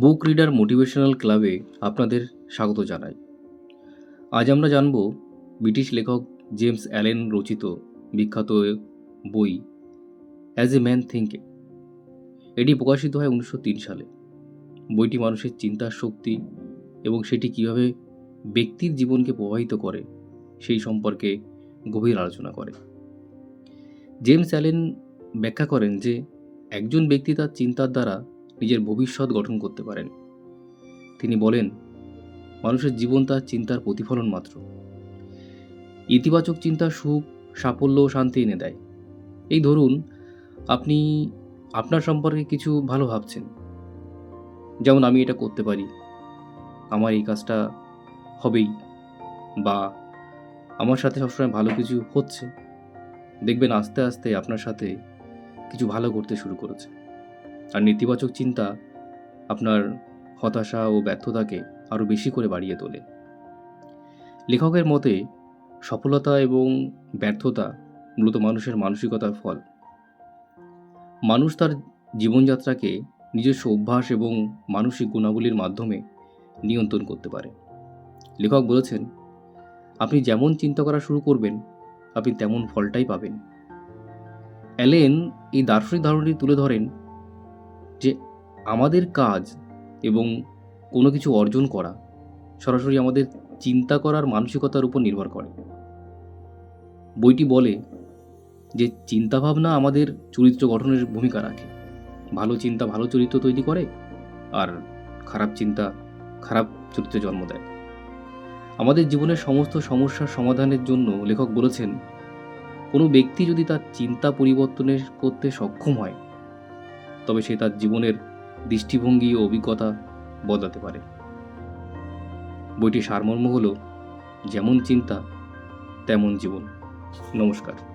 বুক reader motivational ক্লাবে আপনাদের স্বাগত জানাই। আজ আমরা জানব ব্রিটিশ লেখক জেমস অ্যালেন রচিত বিখ্যাত বই অ্যাজ এ ম্যান থিঙ্কে এটি প্রকাশিত হয় উনিশশো তিন সালে। বইটি মানুষের চিন্তার শক্তি এবং সেটি কীভাবে ব্যক্তির জীবনকে প্রভাবিত করে সেই সম্পর্কে গভীর আলোচনা করে। জেমস অ্যালেন ব্যাখ্যা করেন যে, একজন ব্যক্তি তার চিন্তার দ্বারা নিজের ভবিষ্যৎ গঠন করতে পারেন। তিনি বলেন, মানুষের জীবন তার চিন্তার প্রতিফলন মাত্র। ইতিবাচক চিন্তা সুখ, সাফল্য ও শান্তি এনে দেয়। এই ধরুন, আপনি আপনার সম্পর্কে কিছু ভালো ভাবছেন। যেমন আমি এটা করতে পারি। আমার এই কাজটা হবেই। বা আমার সাথে সবসময় ভালো কিছু হচ্ছে। দেখবেন আস্তে আস্তে আপনার সাথে কিছু ভালো করতে শুরু করেছে। আর নেতিবাচক চিন্তা আপনার হতাশা ও ব্যর্থতাকে আরও বেশি করে বাড়িয়ে তোলে। লেখকের মতে, সফলতা এবং ব্যর্থতা মূলত মানুষের মানসিকতার ফল। মানুষ তার জীবনযাত্রাকে নিজস্ব অভ্যাস এবং মানসিক গুণাবলীর মাধ্যমে নিয়ন্ত্রণ করতে পারে। লেখক বলেছেন, আপনি যেমন চিন্তা করা শুরু করবেন, আপনি তেমন ফলটাই পাবেন। অ্যালেন এই দার্শনিক ধারণাটি তুলে ধরেন যে আমাদের কাজ এবং কোনো কিছু অর্জন করা সরাসরি আমাদের চিন্তা করার মানসিকতার উপর নির্ভর করে। বইটি বলে যে চিন্তাভাবনা আমাদের চরিত্র গঠনের ভূমিকা রাখে। ভালো চিন্তা ভালো চরিত্র তৈরি করে আর খারাপ চিন্তা খারাপ চরিত্রে জন্ম দেয়। আমাদের জীবনের সমস্ত সমস্যার সমাধানের জন্য লেখক বলেছেন, কোনো ব্যক্তি যদি তার চিন্তা পরিবর্তনের করতে সক্ষম হয় তবে সে তার জীবনের দৃষ্টিভঙ্গি ও অভিজ্ঞতা বদলাতে পারে। বইটির সারমর্ম হল, যেমন চিন্তা, তেমন জীবন। নমস্কার।